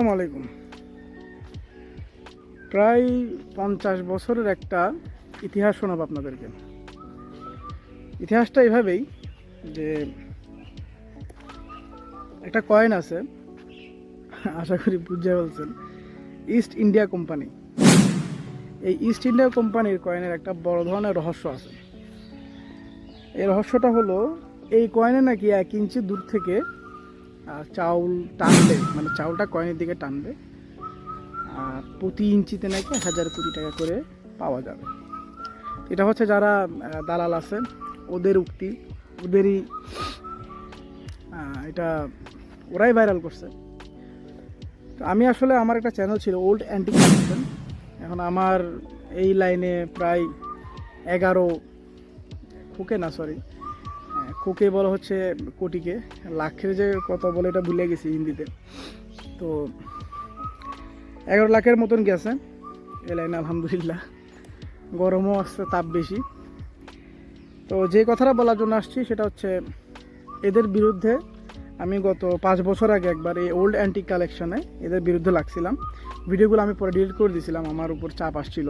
সালাম আলাইকুম। প্রায় পঞ্চাশ বছরের একটা ইতিহাস শোনাব আপনাদেরকে। ইতিহাসটা এভাবেই যে একটা কয়েন আছে, আশা করি বুঝে বলছেন, ইস্ট ইন্ডিয়া কোম্পানি। এই ইস্ট ইন্ডিয়া কোম্পানির কয়েনের একটা বড় ধরনের রহস্য আছে। এই রহস্যটা হলো, এই কয়েনে নাকি এক ইঞ্চি দূর থেকে চাউল টানবে মানে চাউলটা কয়েনের দিকে টানবে, আর প্রতি ইঞ্চিতে নাকি হাজার কোটি টাকা করে পাওয়া যাবে। এটা হচ্ছে যারা দালাল আছে ওদের উক্তি, ওদেরই এটা ওরাই ভাইরাল করছে। তো আমি আসলে, আমার একটা চ্যানেল ছিল ওল্ড অ্যান্টিক কালেকশন এখন আমার এই লাইনে প্রায় এগারো খোকে না সরি খোকে বলা হচ্ছে কোটিকে। লাখের যে কত বলে এটা ভুলে গেছি হিন্দিতে। তো এগারো লাখের মতন গেছে। এ লাইনে আলহামদুলিল্লাহ। গরমও আসছে তাপ বেশি। তো যে কথাটা বলার জন্য আসছি সেটা হচ্ছে, এদের বিরুদ্ধে আমি গত পাঁচ বছর আগে একবার এই ওল্ড অ্যান্টিক কালেকশনে এদের বিরুদ্ধে লাগছিলাম। ভিডিওগুলো আমি পরে ডিলিট করে দিয়েছিলাম আমার উপর চাপ আসছিল।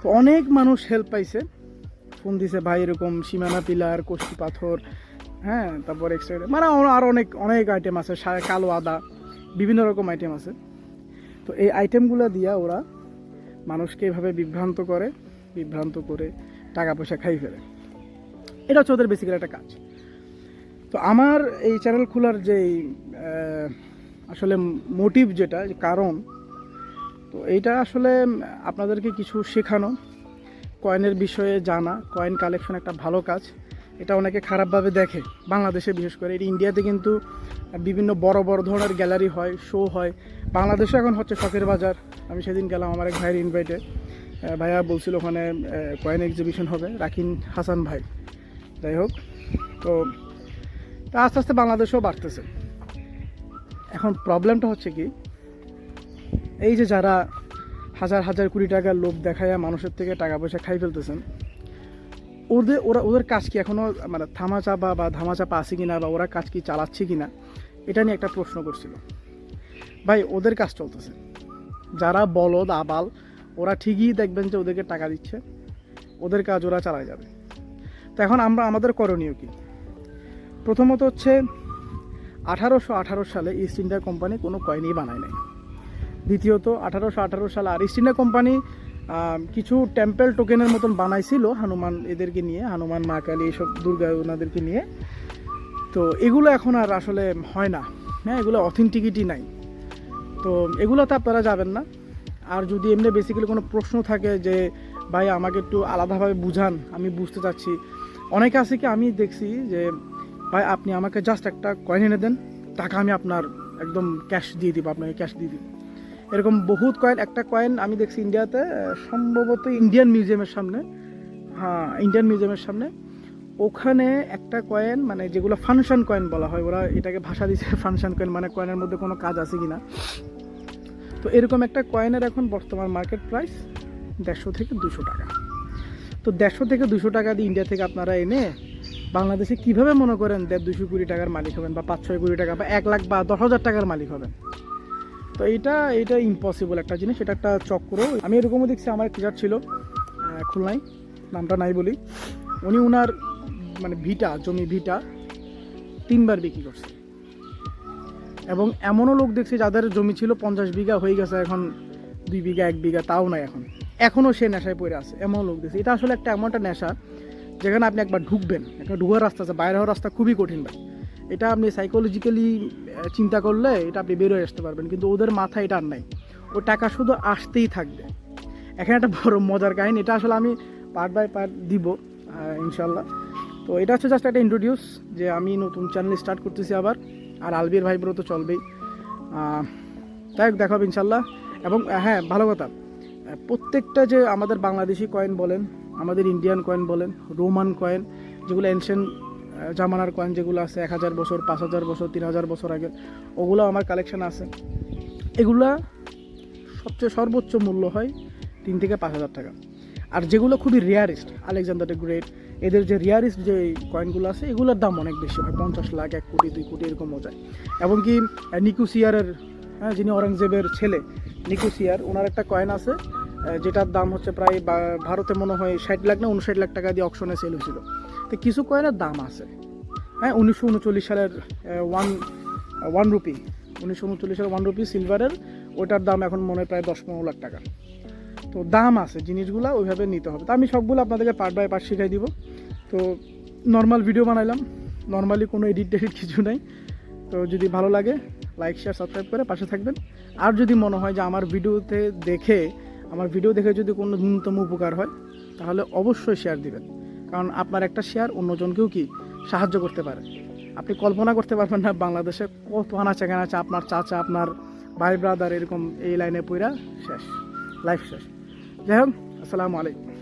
তো অনেক মানুষ হেল্প পাইছে। ফোন দিছে, ভাই, এরকম সীমানা পিলার কষ্টি পাথর হ্যাঁ তারপর এক্সট্রা মানে আরও অনেক অনেক আইটেম আছে কালো আদা, বিভিন্ন রকম আইটেম আছে। তো এই আইটেমগুলো দিয়া ওরা মানুষকে এভাবে বিভ্রান্ত করে বিভ্রান্ত করে টাকা পয়সা খাই ফেলে। এটা হচ্ছে ওদের বেসিক্যালি একটা কাজ। তো আমার এই চ্যানেল খোলার যে আসলে মোটিভ যেটা কারণ, তো এইটা আসলে আপনাদেরকে কিছু শেখানো। কয়েনের বিষয়ে জানা কয়েন কালেকশন একটা ভালো কাজ। এটা অনেকে খারাপভাবে দেখে, বাংলাদেশে বিশেষ করে। এটা ইন্ডিয়াতে কিন্তু বিভিন্ন বড় বড় ধরনের গ্যালারি হয় শো হয়। বাংলাদেশে এখন হচ্ছে শখের বাজার। আমি সেদিন গেলাম আমার এক ভাইয়ের ইনভাইটে ভাইয়া বলছিল ওখানে কয়েন এক্সিবিশন হবে, রাকিন হাসান ভাই। যাই হোক, তো তা আস্তে আস্তে বাংলাদেশেও বাড়তেছে। এখন প্রবলেমটা হচ্ছে কি, এই যে যারা হাজার হাজার কোটি টাকার লোভ দেখায় মানুষের থেকে টাকা পয়সা খাই ফেলতেছেন। ওদের ওরা ওদের কাজ কি এখনও মানে থামাচাপা বা ধামাচাপা আছে কিনা বা ওরা কাজ কি চালাচ্ছে কিনা, এটা নিয়ে একটা প্রশ্ন করছিল। ভাই, ওদের কাজ চলতেছে। যারা বলদ, আবাল, ওরা ঠিকই দেখবেন যে ওদেরকে টাকা দিচ্ছে। ওদের কাজ ওরা চালায় যাবে। তো এখন আমরা, আমাদের করণীয় কি? প্রথমত হচ্ছে, আঠারোশো আঠারো সালে ইস্ট ইন্ডিয়া কোম্পানি কোনো কয়েনই বানায় নাই। দ্বিতীয়ত আঠারোশো আঠারো সালে আর ইস্ট ইন্ডিয়া কোম্পানি কিছু টেম্পেল টোকেনের মতন বানাইছিল হনুমান এদেরকে নিয়ে, হনুমান, মা কালী এইসব দুর্গা ওনাদেরকে নিয়ে। তো এগুলো এখন আর আসলে হয় না। হ্যাঁ এগুলো অথেন্টিকিটি নাই। তো এগুলোতে আপনারা যাবেন না। আর যদি এমনি বেসিক্যালি কোনো প্রশ্ন থাকে যে, ভাই, আমাকে একটু আলাদাভাবে বুঝান, আমি বুঝতে চাচ্ছি। অনেকে আছে কি, আমি দেখছি যে, ভাই, আপনি আমাকে জাস্ট একটা কয়েন এনে দেন, টাকা আমি আপনার একদম ক্যাশ দিয়ে দিব, আপনাকে ক্যাশ দিয়ে দিব। এরকম বহুত কয়েন একটা কয়েন আমি দেখছি ইন্ডিয়াতে সম্ভবত ইন্ডিয়ান মিউজিয়ামের সামনে। হ্যাঁ ইন্ডিয়ান মিউজিয়ামের সামনে। ওখানে একটা কয়েন মানে যেগুলো ফাংশন কয়েন বলা হয়, ওরা এটাকে ভাষা দিচ্ছে ফাংশন কয়েন মানে কয়েনের মধ্যে কোনো কাজ আছে কি না তো এরকম একটা কয়েনের এখন বর্তমান মার্কেট প্রাইস দেড়শো থেকে দুশো টাকা। তো দেড়শো থেকে দুশো টাকা দিয়ে ইন্ডিয়া থেকে আপনারা এনে বাংলাদেশে কীভাবে মনে করেন দেড় দুশো কুড়ি টাকার মালিক হবেন বা পাঁচ ছয় কুড়ি টাকা বা এক লাখ বা দশ হাজার টাকার মালিক হবেন? তো এটা এইটা ইম্পসিবল একটা জিনিস, এটা একটা চক্র। আমি এরকমও দেখছি, আমার টিচার ছিল খুলনায়, নামটা নাই বলি। উনি উনার মানে ভিটা, জমি ভিটা তিনবার বিক্রি করছে। এবং এমনও লোক দেখছি যাদের জমি ছিল পঞ্চাশ বিঘা, হয়ে গেছে এখন দুই বিঘা, এক বিঘা, তাও নাই এখন। এখনও সে নেশায় পড়ে আছে এমন লোক দেখছি। এটা আসলে একটা এমন একটা নেশা, যেখানে আপনি একবার ঢুকবেন, একটা ঢুকার রাস্তা আছে, বাইরে হওয়ার রাস্তা খুবই কঠিন ভাই। এটা আপনি সাইকোলজিক্যালি চিন্তা করলে এটা আপনি বেরোয় আসতে পারবেন, কিন্তু ওদের মাথায় এটা আর নাই। ও টাকা শুধু আসতেই থাকবে। এখানে একটা বড় মজার কাহিনী, এটা আসলে আমি পার্ট বাই পার্ট দিব ইনশাল্লাহ তো এটা হচ্ছে জাস্ট একটা ইন্ট্রোডিউস যে আমি নতুন চ্যানেল স্টার্ট করতেছি আবার, আর আলবির ভাই তো চলবেই। যাই হোক হবে ইনশাল্লাহ এবং হ্যাঁ ভালো কথা। প্রত্যেকটা যে আমাদের বাংলাদেশি কয়েন বলেন, আমাদের ইন্ডিয়ান কয়েন বলেন রোমান কয়েন যেগুলো এনশিয়েন্ট জামানার কয়েন যেগুলো আছে, এক হাজার বছর, পাঁচ হাজার বছর, তিন হাজার বছর আগে ওগুলো আমার কালেকশন আছে। এগুলা সবচেয়ে সর্বোচ্চ মূল্য হয় তিন থেকে পাঁচ হাজার টাকা। আর যেগুলো খুবই রেয়ারেস্ট আলেকজান্ডার দ্য গ্রেট এদের যে রেয়ারেস্ট যে কয়েনগুলো আছে, এগুলোর দাম অনেক বেশি হয়, পঞ্চাশ লাখ, এক কোটি, দুই কোটি, এরকমও যায়। এমনকি নিকুসিয়ারের হ্যাঁ যিনি অরঙ্গজেবের ছেলে নিকুসিয়ার ওনার একটা কয়েন আছে যেটার দাম হচ্ছে প্রায় ভারতে মনে হয় ষাট লাখ না উনষাট লাখ টাকা দিয়ে অকশনে সেল হয়েছিল। তো কিছু কয়েনের দাম আছে। হ্যাঁ উনিশশো উনচল্লিশ সালের ওয়ান ওয়ান রুপি উনিশশো উনচল্লিশ সালের ওয়ান রুপি সিলভারের ওটার দাম এখন মনে প্রায় দশ পনেরো লাখ টাকা। তো দাম আছে, জিনিসগুলো ওইভাবে নিতে হবে। তো আমি সবগুলো আপনাদেরকে পার্ট বাই পার্ট শিখাই দিব। তো নর্মাল ভিডিও বানাইলাম। নর্মালি কোনো এডিট টেডিট কিছু নাই। তো যদি ভালো লাগে লাইক শেয়ার সাবস্ক্রাইব করে পাশে থাকবেন। আর যদি মনে হয় যে আমার ভিডিওতে দেখে আমার ভিডিও দেখে যদি কোনো ন্যূনতম উপকার হয়, তাহলে অবশ্যই শেয়ার দিবেন। কারণ আপনার একটা শেয়ার অন্যজনকেও কি সাহায্য করতে পারে? আপনি কল্পনা করতে পারবেন না বাংলাদেশে কত আনাচে কানাচে আপনার চাচা, আপনার ভাই ব্রাদার এরকম এই লাইনে পইরা শেষ লাইফ শেষ। যাই হোক, আসসালামু আলাইকুম।